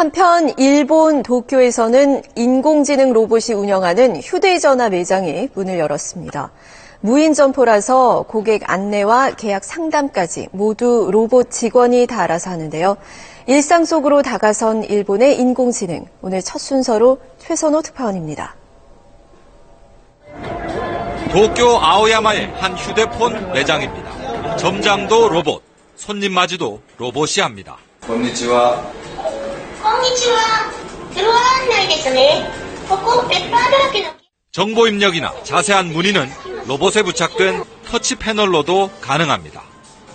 한편 일본 도쿄에서는 인공지능 로봇이 운영하는 휴대전화 매장이 문을 열었습니다. 무인 점포라서 고객 안내와 계약 상담까지 모두 로봇 직원이 다 알아서 하는데요. 일상 속으로 다가선 일본의 인공지능. 오늘 첫 순서로 최선호 특파원입니다. 도쿄 아오야마의 한 휴대폰 매장입니다. 점장도 로봇, 손님 맞이도 로봇이 합니다. 안녕하세요. 꽁니치와 들어온 날개선을 정보 입력이나 자세한 문의는 로봇에 부착된 터치 패널로도 가능합니다.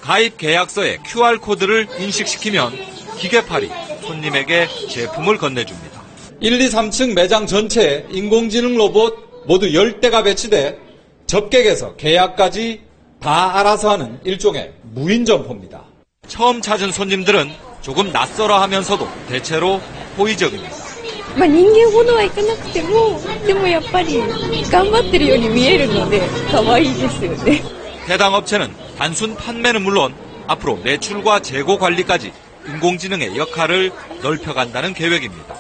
가입 계약서에 QR코드를 인식시키면 기계팔이 손님에게 제품을 건네줍니다. 1, 2, 3층 매장 전체에 인공지능 로봇 모두 10대가 배치돼 접객에서 계약까지 다 알아서 하는 일종의 무인 점포입니다. 처음 찾은 손님들은 조금 낯설어 하면서도 대체로 호의적입니다. まあ、人間ほどはいかなくても、でもやっぱり頑張ってるように見えるので、可愛いですよね。 해당 업체는 단순 판매는 물론 앞으로 매출과 재고 관리까지 인공지능의 역할을 넓혀간다는 계획입니다.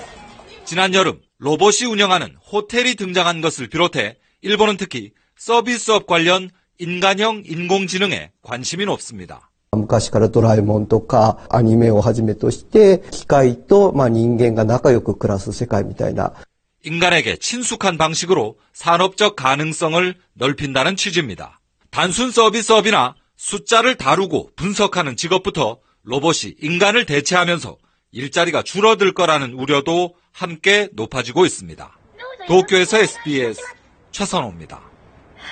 지난 여름 로봇이 운영하는 호텔이 등장한 것을 비롯해 일본은 특히 서비스업 관련 인간형 인공지능에 관심이 높습니다. 昔からドラえもんとかアニメをはじめとして機械とまあ人間が仲良く暮らす世界みたいな 인간에게 친숙한 방식으로 산업적 가능성을 넓힌다는 취지입니다. 단순 서비스업이나 숫자를 다루고 분석하는 직업부터 로봇이 인간을 대체하면서 일자리가 줄어들 거라는 우려도 함께 높아지고 있습니다. 도쿄에서 SBS 최선호입니다.